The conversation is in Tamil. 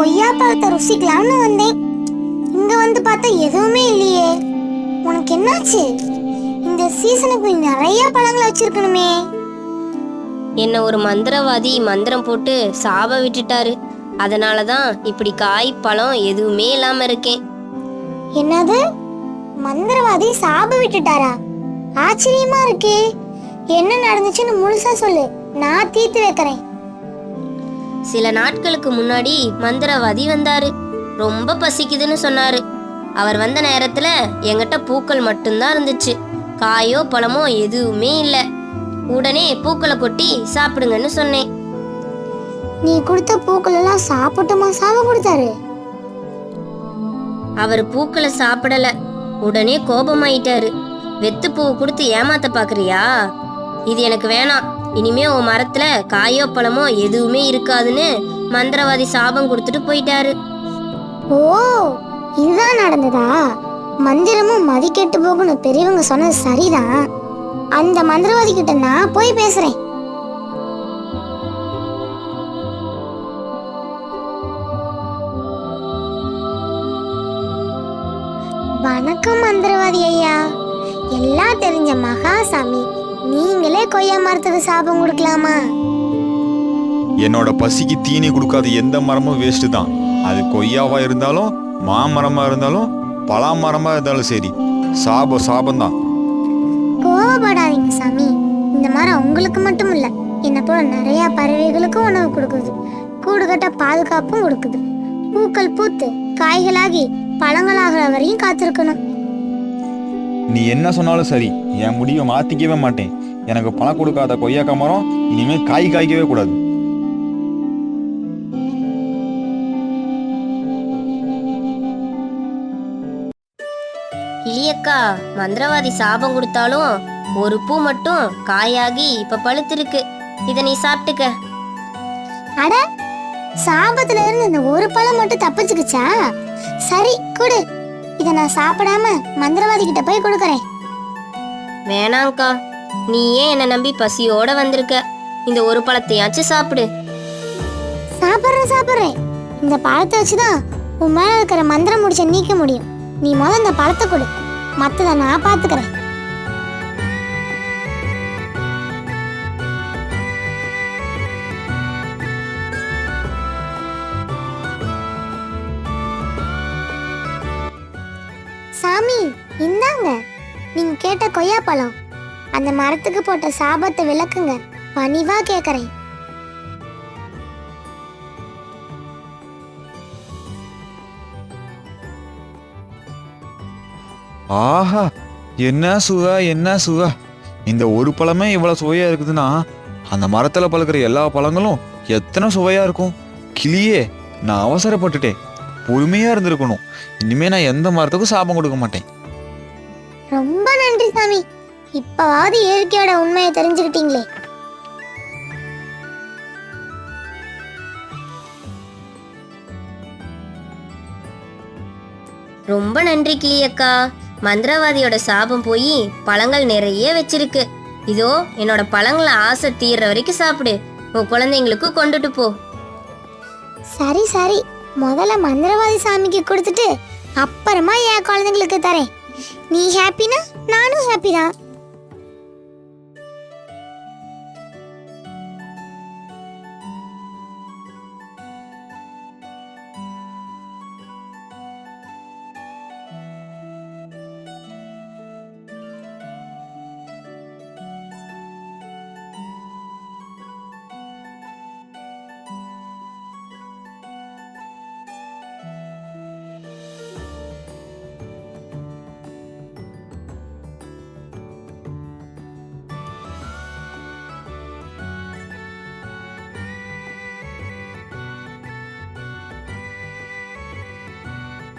கொய்யா பழத்தை ருசிக்கலாம்னு வந்தேன். இங்க வந்து பார்த்தா எதுவுமே இல்லையே. உனக்கு என்னாச்சு? இந்த சீசனுக்கு நிறைய பழங்கள் வச்சிருக்கணுமே. என்ன ஒரு மந்திரவாதி மந்திரம் போட்டு சாப விட்டுட்டாரு. அதனால தான் இப்படி காய் பழம் எதுவுமே இல்லாம இருக்கேன். என்னது? மந்திரவாதி சாப விட்டுட்டாரா? ஆச்சரியமா இருக்கே. என்ன நடந்துச்சுன்னு முழுசா சொல்லு. நான் தீர்த்து வைக்கிறேன். சில நாட்களுக்கு முன்னாடி மந்திரவாதி வந்தாரு. ரொம்ப பசிக்குதுன்னு சொன்னாரு. அவர் வந்த நேரத்துல என்கிட்ட பூக்கள் மட்டும்தான் இருந்துச்சு. காயோ பழமோ எதுவுமே இல்ல. உடனே பூக்களை கொட்டி சாப்பிடுங்கன்னு சொன்னேன். நீ கொடுத்த பூக்கள் எல்லாம் சாப்பிட்டுமா? சாப கொடுத்தாரு. அவர் பூக்களை சாப்பிடல. உடனே கோபமாயிட்டாரு. வெத்து பூவை கொடுத்து ஏமாத்த பாக்குறியா? இது எனக்கு வேணாம். இனிமே உன் மரத்துல காயோ பழமோ எதுவுமே இருக்காதுன்னு மந்திரவாதி சாபம் கொடுத்துட்டு போயிட்டாரு. ஓ இதுதான் நடந்ததா? மந்திரமும் மதிக்கெட்டு போகும்னு பெரியவங்க சொன்னது சரிதான். அந்த மந்திரவாதி கிட்ட நான் போய் பேசுறேன். வணக்கம் மந்திரவாதி ஐயா. எல்லாம் தெரிஞ்ச மகாசாமி. நீங்களே கொய்யா மரத்துக்கு சாபம் கொடுக்கலாமா? என்னோட பசிக்கு தீனி கொடுக்காத எந்த மரமும் வேஸ்ட் தான். அது கொய்யாவா இருந்தாலும் மாமரமா இருந்தாலும் பலாமரமா இருந்தாலும் சரி. சாபம் சாபம் தான் கோவப்படாதீங்க சாமி. இந்த மரம் உங்களுக்கு மட்டும் இல்ல என்ன போல நிறைய பறவைகளுக்கும் உணவு கொடுக்குது. கூடு கட்ட பாதுகாப்பும் கொடுக்குது. பூக்கள் பூத்து காய்களாகி பழங்களாகிற வரையும் காத்திருக்கணும். நீ என்ன சொன்னாலும் சரி என் முடிவை மாத்திக்கவே மாட்டேன். எனக்கு பணம் கொடுக்காத கொய்யாக்கா மரம் இனிமே காய் காய்க்கவே கூடாது. இலியக்கா மந்திரவாதி சாபம் கொடுத்தாலும் ஒரு பூ மட்டும் காயாகி இப்ப பழுத்திருக்கு. இத நீ சாப்பிட்டுக்க. அட சாபத்துல இருந்து இந்த ஒரு பழம் மட்டும் தப்பிச்சுக்குச்சா? சரி கொடு. இத நான் சாப்பிடாம மந்திரவாதி கிட்ட போய் கொடுக்கறேன். வேணாங்க்கா நீ ஏன் என்ன நம்பி பசியோட வந்திருக்க? இந்த ஒரு பழத்தையாச்சும் சாப்பிடு. சாப்பிட்றேன் சாப்பிட்றேன். இந்த பழத்தை வச்சுதான் உன் மேல இருக்கிற மந்திரம் முடிச்ச நீக்க முடியும். நீ முதல்ல இந்த பழத்தை கொடு. மத்தத நான் பாத்துக்கிறேன் சாமி இந்தாங்க. நீங்க கேட்ட கொய்யா பழம். அந்த மரத்துக்கு போட்ட சாபத்தை விளக்குங்க. பணிவா கேக்குறேன். ஆஹா என்ன சுகா என்ன சுகா. இந்த ஒரு பழமே இவ்வளவு சுவையா இருக்குதுன்னா அந்த மரத்துல பழுக்கிற எல்லா பழங்களும் எத்தனை சுவையா இருக்கும். கிளியே நான் அவசரப்பட்டுட்டேன். பொறுமையா இருந்திருக்கணும். இனிமே நான் எந்த மரத்துக்கும் சாபம் கொடுக்க மாட்டேன். ரொம்ப நன்றி சாமி. இப்பவாவது இயற்கையோட உண்மையை தெரிஞ்சுக்கிட்டீங்களே. ரொம்ப நன்றி கிளியக்கா. மந்திரவாதியோட சாபம் போய் பழங்கள் நிறைய வச்சிருக்கு. இதோ என்னோட பழங்களை ஆசை தீர்ற வரைக்கும் சாப்பிடு. உன் குழந்தைங்களுக்கு கொண்டுட்டு போ. சரி சரி. முதல்ல மந்திரவாதி சாமிக்கு கொடுத்துட்டு அப்புறமா என் குழந்தைங்களுக்கு தரேன். நீ ஹாப்பினா நானும் ஹாப்பி தான்